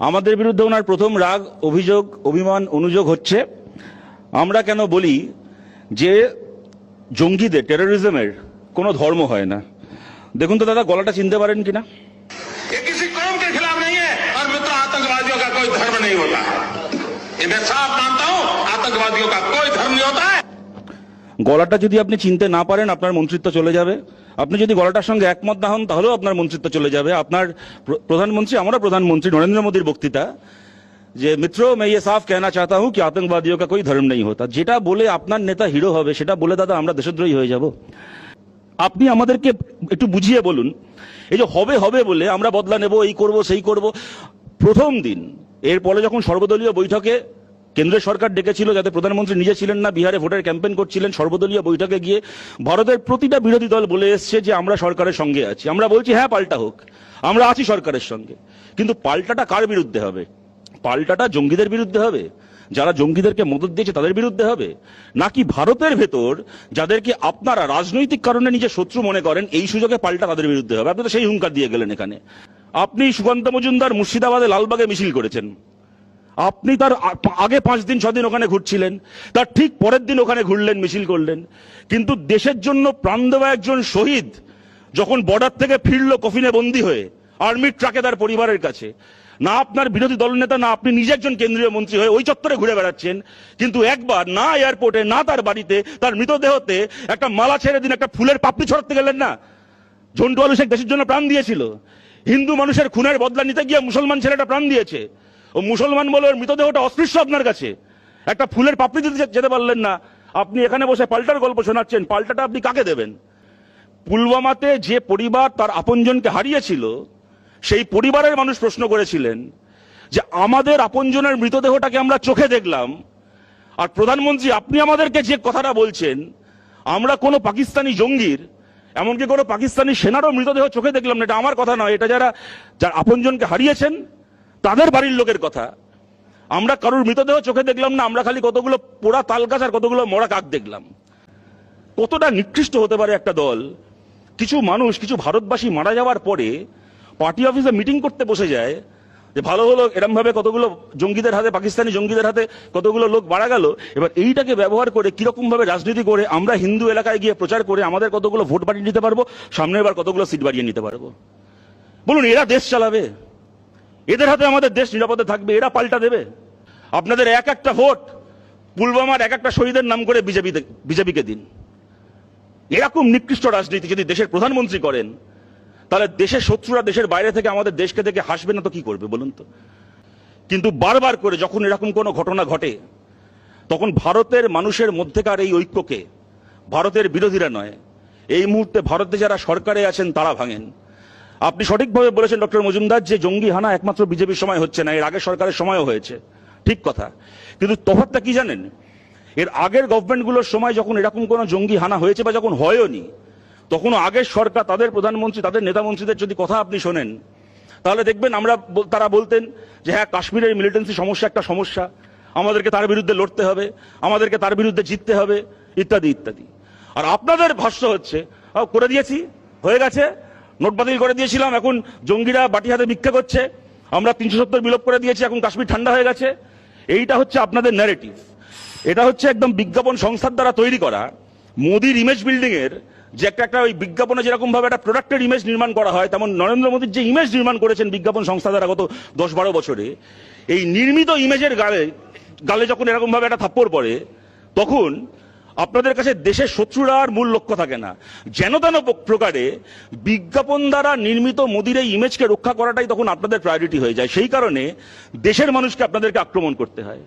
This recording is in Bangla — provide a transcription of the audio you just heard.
আমাদের বিরুদ্ধে ওনার প্রথম রাগ অভিযোগ অভিমান অনুযোগ হচ্ছে আমরা কেন বলি যে জঙ্গিদের টেরোরিজমের কোনো ধর্ম হয় না দেখুন তো দাদা গলাটা চিনতে পারেন কিনা ये किसी कौम के खिलाफ नहीं है और मित्र आतंकवादियों का कोई धर्म नहीं होता ये मैं साफ मानता हूं आतंकवादियों का कोई धर्म नहीं होता है গলাটা যদি আপনি চিনতে না পারেন আপনার মন্ত্রিত্ব চলে যাবে আপনি যদি গলাটার সঙ্গে একমত না হন তাহলেও আপনার মন্ত্রিত্ব চলে যাবে আপনার প্র- প্রধানমন্ত্রী আমরা প্রধানমন্ত্রী নরেন্দ্র মোদীর বক্তৃতা যে মিত্র मैं ये साफ कहना चाहता हूं कि आतंकवादियों का कोई धर्म नहीं होता যেটা বলে আপনার নেতা হিরো হবে সেটা বলে দাদা আমরা দেশদ্রোহী হয়ে যাব আপনি আমাদেরকে একটু বুঝিয়ে বলুন এই যে হবে হবে বলে আমরা বদলা নেব এই করব সেই করব প্রথম দিন এরপরে যখন সর্বদলীয় বৈঠকে কেন্দ্রের সরকার ডেকেছিল যাতে প্রধানমন্ত্রী নিজে ছিলেন না, বিহারে ভোটের ক্যাম্পেইন করছিলেন, সর্বদলীয় বৈঠকে গিয়ে ভারতের প্রতিটা বিরোধী দল বলে এসছে যে আমরা সরকারের সঙ্গে আছি। আমরা বলছি হ্যাঁ পাল্টা হোক, আমরা আছি সরকারের সঙ্গে। কিন্তু পাল্টাটা কার বিরুদ্ধে হবে? পাল্টাটা জঙ্গিদের বিরুদ্ধে হবে? যারা জঙ্গিদেরকে মদত দিয়েছে তাদের বিরুদ্ধে হবে? নাকি ভারতের ভেতর যাদেরকে আপনারা রাজনৈতিক কারণে নিজে শত্রু মনে করেন, এই সুযোগে পাল্টা তাদের বিরুদ্ধে হবে? আপনি তো সেই হুঙ্কার দিয়ে গেলেন এখানে। আপনি সুকান্ত মজুমদার মুর্শিদাবাদে লালবাগে মিছিল করেছেন। আপনি তার আগে পাঁচ দিন, ছদিন ওখানে ঘুরছিলেন, তার ঠিক পরের দিন ওখানে ঘুরলেন, মিছিল করলেন। কিন্তু দেশের জন্য প্রাণ দেওয়া একজন শহীদ যখন বর্ডার থেকে ফিরলো কফিনে বন্দী হয়ে আর্মির ট্রাকে তার পরিবারের কাছে। না আপনার বিরোধী দলনেতা, না আপনি নিজে একজন কেন্দ্রীয় মন্ত্রী হয়ে ওই চত্বরে ঘুরে বেড়াচ্ছেন, কিন্তু একবার না এয়ারপোর্টে না তার বাড়িতে, তার মৃতদেহতে একটা মালা ছেড়ে দিন, একটা ফুলের পাপড়ি ছড়াতে গেলেন না? ঝন্টু আলু শেখ দেশের জন্য প্রাণ দিয়েছিল। হিন্দু মানুষের খুনের বদলা নিতে গিয়ে মুসলমান ছেলেটা প্রাণ দিয়েছে। ও মুসলমান বলে ওর মৃতদেহটা অস্পৃশ্য আপনার কাছে। একটা ফুলের পাপড়ি দিতে যেতে পারলেন না। আপনি এখানে বসে পাল্টার গল্প শোনাচ্ছেন, পাল্টাটা আপনি কাকে দেবেন? পুলওয়ামাতে যে পরিবার তার আপনজনকে হারিয়েছিল, সেই পরিবারের মানুষ প্রশ্ন করেছিলেন যে, আমাদের আপনজনের মৃতদেহটাকে আমরা চোখে দেখলাম। আর প্রধানমন্ত্রী, আপনি আমাদেরকে যে কথাটা বলছেন, আমরা কোনো পাকিস্তানি জঙ্গির, এমনকি কোনো পাকিস্তানি সেনারও মৃতদেহ চোখে দেখলাম না। এটা আমার কথা নয়, এটা যারা যার আপনজনকে হারিয়েছেন তাদের বাড়ির লোকের কথা। আমরা কারোর মৃতদেহ চোখে দেখলাম না, আমরা খালি কতগুলো পোড়া তাল গাছ আর কতগুলো মরা কাক দেখলাম। কতটা নিকৃষ্ট হতে পারে একটা দল। কিছু মানুষ, কিছু ভারতবাসী মারা যাওয়ার পরে পার্টি অফিসে মিটিং করতে বসে যায় যে ভালো হলো, এরম ভাবে কতগুলো জঙ্গিদের হাতে, পাকিস্তানি জঙ্গিদের হাতে কতগুলো লোক মারা গেল। এবার এইটাকে ব্যবহার করে কীরকম ভাবে রাজনীতি করে আমরা হিন্দু এলাকায় গিয়ে প্রচার করে আমাদের কতগুলো ভোট বাড়িয়ে নিতে পারব সামনের বার কতগুলো সিট বাড়িয়ে নিতে পারব। বলুন, এরা দেশ চালাবে? এদের হাতে আমাদের দেশ নিরাপদে থাকবে, এরা পাল্টা দেবে। আপনাদের এক একটা ভোট পুলওয়ামার এক একটা শহীদের নাম করে বিজেপি বিজেপিকে দিন। এরকম নিকৃষ্ট রাজনীতি যদি দেশের প্রধানমন্ত্রী করেন, তাহলে দেশের শত্রুরা দেশের বাইরে থেকে আমাদের দেশকে দেখে হাসবে না তো কি করবে বলুন তো? কিন্তু বারবার করে যখন এরকম কোনো ঘটনা ঘটে, তখন ভারতের মানুষের মধ্যেকার এই ঐক্যকে ভারতের বিরোধীরা নয়, এই মুহূর্তে ভারতে যারা সরকারে আছেন তারা ভাঙেন। আপনি সঠিকভাবে বলেছেন ডক্টর মজুমদার যে জঙ্গি হানা একমাত্র বিজেপির সময় হচ্ছে না এর আগের সরকারের সময়ও হয়েছে। ঠিক কথা। কিন্তু তফাতটা কি জানেন? এর আগের গভর্নমেন্টগুলোর সময় যখন এরকম কোনো জঙ্গি হানা হয়েছে বা যখন হয়ওনি তখনও আগের সরকার তাদের প্রধানমন্ত্রী তাদের নেতা মন্ত্রীদের যদি কথা আপনি শোনেন তাহলে দেখবেন আমরা তারা বলতেন যে হ্যাঁ কাশ্মীরের মিলিটেন্সি সমস্যা একটা সমস্যা আমাদেরকে তার বিরুদ্ধে লড়তে হবে আমাদেরকে তার বিরুদ্ধে জিততে হবে ইত্যাদি ইত্যাদি। আর আপনাদের ভাষ্য হচ্ছে "আহ, করে দিয়েছি হয়ে গেছে নোট বাতিল করে দিয়েছিলাম। এখন জঙ্গিরা বাটি হাতে ভিক্ষা করছে। আমরা তিনশো সত্তর বিলোপ করে দিয়েছি, এখন কাশ্মীর ঠান্ডা হয়ে গেছে। এইটা হচ্ছে আপনাদের ন্যারেটিভ এটা হচ্ছে একদম বিজ্ঞাপন সংস্থার দ্বারা তৈরি করা মোদির ইমেজ বিল্ডিং এর যে একটা একটা ওই বিজ্ঞাপনে যেরকম ভাবে একটা প্রোডাক্টের ইমেজ নির্মাণ করা হয়, তেমন নরেন্দ্র মোদীর যে ইমেজ নির্মাণ করেছেন বিজ্ঞাপন সংস্থা দ্বারা গত দশ বারো বছরে, এই নির্মিত ইমেজের গালে গালে যখন এরকম ভাবে একটা থাপ্পড় পড়ে, তখন আপনাদের কাছে দেশের শত্রুরা আর মূল লক্ষ্য থাকে না। যেন তেন প্রকারে বিজ্ঞাপন দ্বারা নির্মিত মোদির এই ইমেজকে রক্ষা করাটাই তখন আপনাদের প্রায়োরিটি হয়ে যায়। সেই কারণে দেশের মানুষকে আপনাদেরকে আক্রমণ করতে হয়।